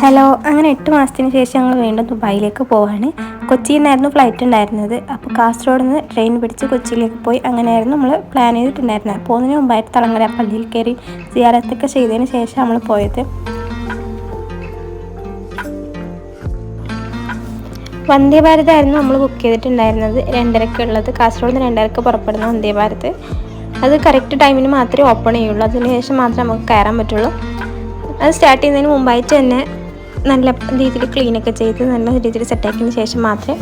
Hello അങ്ങനെ എട്ട് മാസത്തിന് ശേഷം ഞങ്ങൾ വീണ്ടും ദുബായിലേക്ക് പോവാണ്. കൊച്ചിയിൽ നിന്നായിരുന്നു ഫ്ലൈറ്റ് ഉണ്ടായിരുന്നത്. അപ്പോൾ കാസർഗോഡ് നിന്ന് ട്രെയിൻ പിടിച്ച് കൊച്ചിയിലേക്ക് പോയി. അങ്ങനെയായിരുന്നു നമ്മൾ പ്ലാൻ ചെയ്തിട്ടുണ്ടായിരുന്നത്. പോകുന്നതിന് മുമ്പായിട്ട് തളങ്ങര പള്ളിയിൽ കയറി സിയാറത്തൊക്കെ ചെയ്തതിന് ശേഷം നമ്മൾ പോയത്. വന്ദേ ഭാരത് ആയിരുന്നു നമ്മൾ ബുക്ക് ചെയ്തിട്ടുണ്ടായിരുന്നത്. രണ്ടരക്ക് ഉള്ളത്. കാസർഗോഡ് നിന്ന് രണ്ടരക്ക് പുറപ്പെടുന്ന വന്ദേ ഭാരത് അത് കറക്റ്റ് ടൈമിന് മാത്രമേ ഓപ്പൺ ചെയ്യുള്ളൂ. അതിനുശേഷം മാത്രമേ നമുക്ക് കയറാൻ പറ്റുള്ളൂ. അത് സ്റ്റാർട്ട് ചെയ്യുന്നതിന് മുമ്പായിട്ട് തന്നെ നല്ല രീതിയിൽ ക്ലീനൊക്കെ ചെയ്ത് നല്ല രീതിയിൽ സെറ്റാക്കിയതിന് ശേഷം മാത്രമേ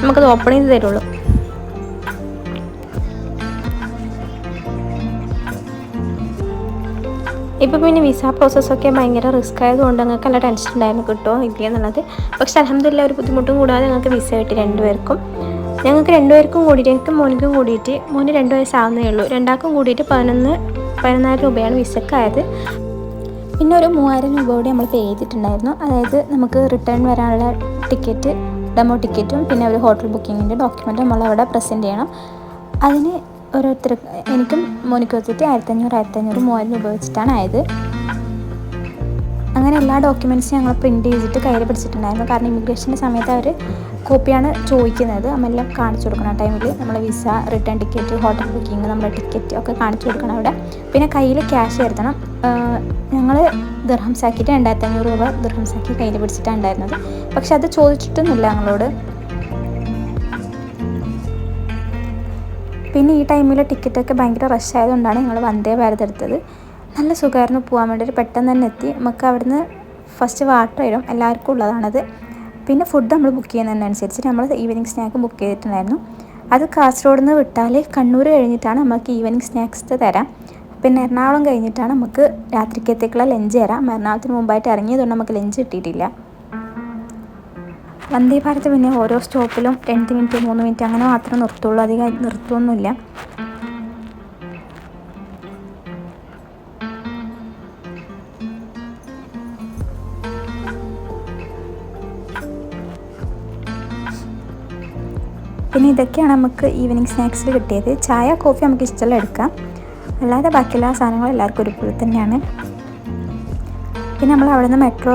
നമുക്കത് ഓപ്പൺ ചെയ്ത് തരുള്ളൂ. ഇപ്പം പിന്നെ വിസ പ്രോസസ്സൊക്കെ ഭയങ്കര റിസ്ക് ആയതുകൊണ്ട് ഞങ്ങൾക്ക് നല്ല ടെൻഷൻ ഉണ്ടായിരുന്നു കിട്ടുമോ ഇല്ല എന്നുള്ളത്. പക്ഷെ അലഹമില്ല ഒരു ബുദ്ധിമുട്ടും കൂടാതെ ഞങ്ങൾക്ക് വിസ കിട്ടി രണ്ടുപേർക്കും. ഞങ്ങൾക്ക് രണ്ടുപേർക്കും കൂടിയിട്ട് എനിക്ക് മോനിക്കും കൂടിയിട്ട് മോന് രണ്ട് വയസ്സാവുന്നേ ഉള്ളൂ. രണ്ടാൾക്കും കൂടിയിട്ട് പതിനൊന്ന് പതിനൊന്നായിരം രൂപയാണ് വിസക്കായത് പിന്നെ ഒരു മൂവായിരം രൂപ കൂടി നമ്മൾ പേ ചെയ്തിട്ടുണ്ടായിരുന്നു. അതായത് നമുക്ക് റിട്ടേൺ വരാനുള്ള ടിക്കറ്റ് ഡെമോ ടിക്കറ്റും പിന്നെ ഒരു ഹോട്ടൽ ബുക്കിങ്ങിന്റെ ഡോക്യുമെന്റും നമ്മൾ അവിടെ പ്രസന്റ് ചെയ്യണം. അതിന് ഓരോരുത്തർ എനിക്കും മോനിക്ക് വെച്ചിട്ട് ആയിരത്തഞ്ഞൂറ് ആയിരത്തഞ്ഞൂറ് മൂവായിരം രൂപ വെച്ചിട്ടാണ് ആയത്. അങ്ങനെ എല്ലാ ഡോക്യുമെന്റ്സും ഞങ്ങൾ പ്രിന്റ് ചെയ്തിട്ട് കയ്യിൽ പിടിച്ചിട്ടുണ്ടായിരുന്നു. കാരണം ഇമിഗ്രേഷന്റെ സമയത്ത് അവർ കോപ്പിയാണ് ചോദിക്കുന്നത്. നമ്മളെല്ലാം കാണിച്ചു കൊടുക്കണം ടൈമിൽ നമ്മൾ visa return ticket hotel booking നമ്മുടെ ടിക്കറ്റ് ഒക്കെ കാണിച്ചു കൊടുക്കണം അവിടെ. പിന്നെ കയ്യിൽ ക്യാഷ് വരുത്തണം. ഞങ്ങൾ ദർഹംസാക്കിയിട്ട് രണ്ടായിരത്തി അഞ്ഞൂറ് രൂപ ദർഹംസാക്കി കയ്യിൽ പിടിച്ചിട്ടാണ് ഉണ്ടായിരുന്നത്. പക്ഷെ അത് ചോദിച്ചിട്ടൊന്നുമില്ല ഞങ്ങളോട്. പിന്നെ ഈ ടൈമിൽ ടിക്കറ്റൊക്കെ ഭയങ്കര റഷ് ആയതുകൊണ്ടാണ് ഞങ്ങൾ വന്ദേ ഭാരത് എടുത്തത്. നല്ല സുഖമായിരുന്നു. പോകാൻ വേണ്ടിയിട്ട് പെട്ടെന്ന് തന്നെ എത്തി. നമുക്ക് അവിടുന്ന് ഫസ്റ്റ് വാട്ടർ വരും എല്ലാവർക്കും ഉള്ളതാണത്. പിന്നെ ഫുഡ് നമ്മൾ ബുക്ക് ചെയ്യുന്നതിനനുസരിച്ച് നമ്മൾ ഈവനിങ് സ്നാക്ക് ബുക്ക് ചെയ്തിട്ടുണ്ടായിരുന്നു. അത് കാസർഗോഡ് നിന്ന് വിട്ടാൽ കണ്ണൂർ കഴിഞ്ഞിട്ടാണ് നമുക്ക് ഈവനിങ് സ്നാക്സ് തരാം. പിന്നെ എറണാകുളം കഴിഞ്ഞിട്ടാണ് നമുക്ക് രാത്രിക്കത്തേക്കുള്ള ലഞ്ച് തരാം. എറണാകുളത്തിന് മുമ്പായിട്ട് ഇറങ്ങിയതുകൊണ്ട് നമുക്ക് ലഞ്ച് കിട്ടിയിട്ടില്ല. വന്ദേ ഭാരത് പിന്നെ ഓരോ സ്റ്റോപ്പിലും രണ്ട് മിനിറ്റ് മൂന്ന് മിനിറ്റ് അങ്ങനെ മാത്രമേ നിർത്തുള്ളൂ. അധികം നിർത്തുമൊന്നുമില്ല പിന്നെ ഇതൊക്കെയാണ് നമുക്ക് ഈവനിങ് സ്നാക്സിൽ കിട്ടിയത്. ചായ കോഫി നമുക്ക് ഇഷ്ടമുള്ള എടുക്കാം. അല്ലാതെ ബാക്കിയുള്ള സാധനങ്ങളും എല്ലാവർക്കും ഒരുപോലെ തന്നെയാണ്. പിന്നെ നമ്മൾ അവിടെ നിന്ന് മെട്രോ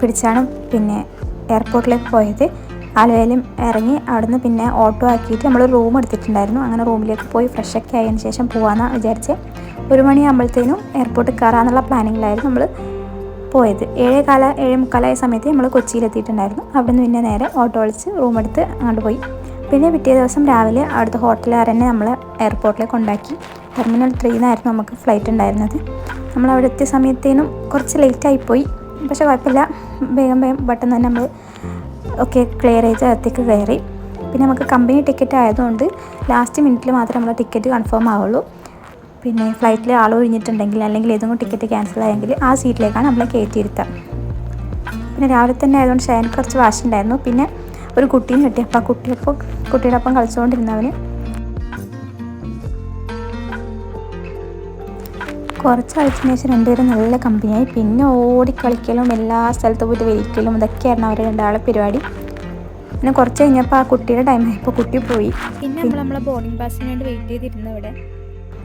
പിടിച്ചാണ് പിന്നെ എയർപോർട്ടിലേക്ക് പോയത്. ആലുവയിലും ഇറങ്ങി അവിടുന്ന് പിന്നെ ഓട്ടോ ആക്കിയിട്ട് നമ്മൾ റൂം എടുത്തിട്ടുണ്ടായിരുന്നു. അങ്ങനെ റൂമിലേക്ക് പോയി ഫ്രഷൊക്കെ ആയതിനു ശേഷം പോകാമെന്നാണ് വിചാരിച്ച്. ഒരു മണിയാകുമ്പോഴത്തേനും എയർപോർട്ടിൽ കയറാമെന്നുള്ള പ്ലാനിങ്ങിലായിരുന്നു നമ്മൾ പോയത് ഏഴേ കാല ഏഴേ മുക്കാലായ സമയത്ത് നമ്മൾ കൊച്ചിയിലെത്തിയിട്ടുണ്ടായിരുന്നു. അവിടുന്ന് പിന്നെ നേരെ ഓട്ടോ വിളിച്ച് റൂം എടുത്ത് അങ്ങോട്ട് പോയി. പിന്നെ പിറ്റേ ദിവസം രാവിലെ അവിടുത്തെ ഹോട്ടലുകാരനെ നമ്മൾ എയർപോർട്ടിലേക്ക് കൊണ്ടാക്കി. ടെർമിനൽ ത്രീന്നായിരുന്നു നമുക്ക് ഫ്ലൈറ്റ് ഉണ്ടായിരുന്നത് നമ്മൾ അവിടെ എത്തിയ സമയത്തേനും കുറച്ച് ലേറ്റായിപ്പോയി പക്ഷേ കുഴപ്പമില്ല വേഗം വേഗം പെട്ടെന്ന് തന്നെ നമ്മൾ ഒക്കെ ക്ലിയർ ചെയ്ത് അകത്തേക്ക് കയറി. പിന്നെ നമുക്ക് കമ്പനി ടിക്കറ്റ് ആയതുകൊണ്ട് ലാസ്റ്റ് മിനിറ്റിൽ മാത്രമേ നമ്മൾ ടിക്കറ്റ് കൺഫേം ആവുള്ളൂ. പിന്നെ ഫ്ലൈറ്റിൽ ആൾ ഒഴിഞ്ഞിട്ടുണ്ടെങ്കിൽ അല്ലെങ്കിൽ ഏതെങ്കിലും ടിക്കറ്റ് ക്യാൻസൽ ആയെങ്കിൽ ആ സീറ്റിലേക്കാണ് നമ്മളെ കയറ്റിയിരുത്തുക പിന്നെ രാവിലെ തന്നെ ആയതുകൊണ്ട് ഷൈൻ കുറച്ച് വാശിയുണ്ടായിരുന്നു പിന്നെ ഒരു കുട്ടീനെ കിട്ടി. അപ്പോൾ ആ കുട്ടിയപ്പോൾ കുട്ടിയുടെ കളിച്ചുകൊണ്ടിരുന്നവന് കുറച്ച് കളിച്ചതിന് ശേഷം രണ്ടുപേരും നല്ല കമ്പനിയായി. പിന്നെ ഓടിക്കളിക്കലും എല്ലാ സ്ഥലത്തും പോയിട്ട് വലിക്കലും ഇതൊക്കെയായിരുന്നു അവരുടെ രണ്ടാളെ പരിപാടി. പിന്നെ കുറച്ച് കഴിഞ്ഞപ്പോൾ ആ കുട്ടിയുടെ ടൈം ആയപ്പോൾ കുട്ടി പോയി. പിന്നെ നമ്മൾ നമ്മളെ ബോർഡിംഗ് പാസിന് വേണ്ടി വെയിറ്റ് ചെയ്തിരുന്നു ഇവിടെ.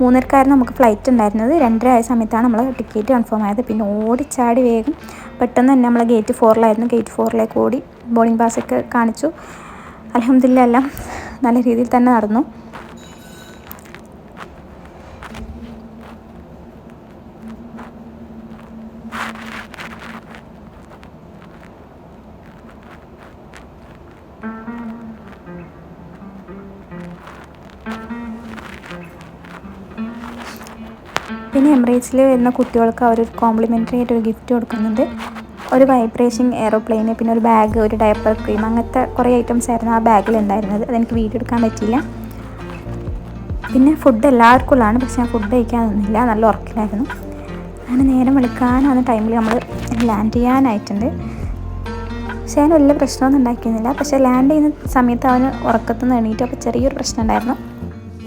മൂന്നരക്കാരന് നമുക്ക് ഫ്ലൈറ്റ് ഉണ്ടായിരുന്നത്. രണ്ടര ആയ സമയത്താണ് നമ്മൾ ടിക്കറ്റ് കൺഫേം ആയത്. പിന്നെ ഓടിച്ചാടി വേഗം പെട്ടെന്ന് തന്നെ നമ്മൾ ഗേറ്റ് ഫോറിലായിരുന്നു ഗേറ്റ് ഫോറിലേക്ക് ഓടി ബോർഡിംഗ് പാസ്സൊക്കെ കാണിച്ചു. അലഹമില്ല എല്ലാം നല്ല രീതിയിൽ തന്നെ നടന്നു. പിന്നെ എംറേറ്റ്സിൽ വരുന്ന കുട്ടികൾക്ക് അവർ കോംപ്ലിമെന്ററി ആയിട്ട് ഒരു ഗിഫ്റ്റ് കൊടുക്കുന്നുണ്ട്. ഒരു വൈബ്രേഷൻ എയറോപ്ലെയിന് പിന്നെ ഒരു ബാഗ് ഒരു ഡയപ്പർ ക്രീം അങ്ങനത്തെ കുറേ ഐറ്റംസ് ആയിരുന്നു ആ ബാഗിൽ ഉണ്ടായിരുന്നത്. അതെനിക്ക് വീഡിയോ എടുക്കാൻ പറ്റിയില്ല. പിന്നെ ഫുഡ് എല്ലാവർക്കും ഉള്ളതാണ് പക്ഷെ ഞാൻ ഫുഡ് കഴിക്കാൻ നിന്നില്ല. നല്ല ഉറക്കിലായിരുന്നു. അങ്ങനെ നേരം വിളിക്കാനാണ് ടൈമിൽ നമ്മൾ ലാൻഡ് ചെയ്യാനായിട്ടുണ്ട്. പക്ഷേ അതിന് വലിയ പ്രശ്നമൊന്നും ഉണ്ടാക്കിയിരുന്നില്ല. പക്ഷേ ലാൻഡ് ചെയ്യുന്ന സമയത്ത് അവന് ഉറക്കത്തുനിന്ന് എണീറ്റു അപ്പോൾ ചെറിയൊരു പ്രശ്നം ഉണ്ടായിരുന്നു.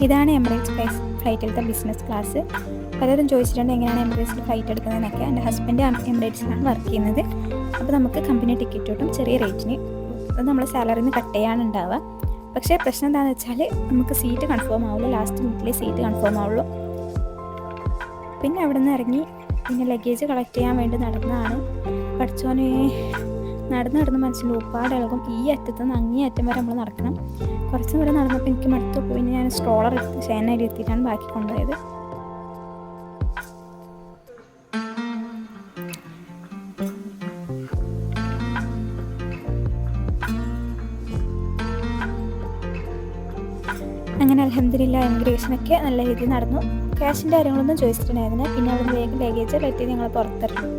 ഇതാണ് എമിറേറ്റ്സ് ഫ്ലൈസ് ഫ്ലൈറ്റിലത്തെ ബിസിനസ് ക്ലാസ് പലരും ചോദിച്ചിട്ടുണ്ട് എങ്ങനെയാണ് എമിറേറ്റ്സിൽ ഫ്ലൈറ്റ് എടുക്കുന്നതെന്നൊക്കെ. എന്റെ ഹസ്ബൻഡ് എമിറേറ്റ്സിലാണ് വർക്ക് ചെയ്യുന്നത്. അപ്പോൾ നമുക്ക് കമ്പനി ടിക്കറ്റ് കിട്ടും ചെറിയ റേറ്റിന് അത് നമ്മൾ സാലറിയിൽ നിന്ന് കട്ട് ചെയ്യാൻ ഉണ്ടാവുക. പക്ഷേ പ്രശ്നം എന്താണെന്ന് വെച്ചാൽ നമുക്ക് സീറ്റ് കൺഫേം ആവുള്ളൂ. ലാസ്റ്റ് മിനിറ്റിലെ സീറ്റ് കൺഫേം ആവുള്ളൂ. പിന്നെ അവിടെ നിന്ന് ഇറങ്ങി പിന്നെ ലഗേജ് കളക്ട് ചെയ്യാൻ വേണ്ടി നടന്നതാണ്. പഠിച്ചോനെ നടന്ന് നടന്ന് മനസ്സിൽ ഒരുപാട് ഇളകും. ഈ അറ്റത്ത് നിന്ന് അങ്ങേ അറ്റം വരെ നമ്മൾ നടക്കണം. കുറച്ച് ദൂരം നടന്നപ്പോൾ എനിക്ക് മടുത്തു. പിന്നെ ഞാൻ സ്ട്രോളർ എടുത്ത് ചേനയിൽ എത്തിയിട്ടാണ് ബാക്കി കൊണ്ടുപോയത്. അങ്ങനെ അലഹമില്ല ഇമിഗ്രേഷനൊക്കെ നല്ല രീതിയിൽ നടന്നു. ക്യാഷിന്റെ കാര്യങ്ങളൊന്നും ചോദിച്ചിട്ടുണ്ടായിരുന്നു പിന്നെ അവിടെ വേഗം ലഗേജ് പറ്റി ഞങ്ങൾ പുറത്തിറങ്ങി.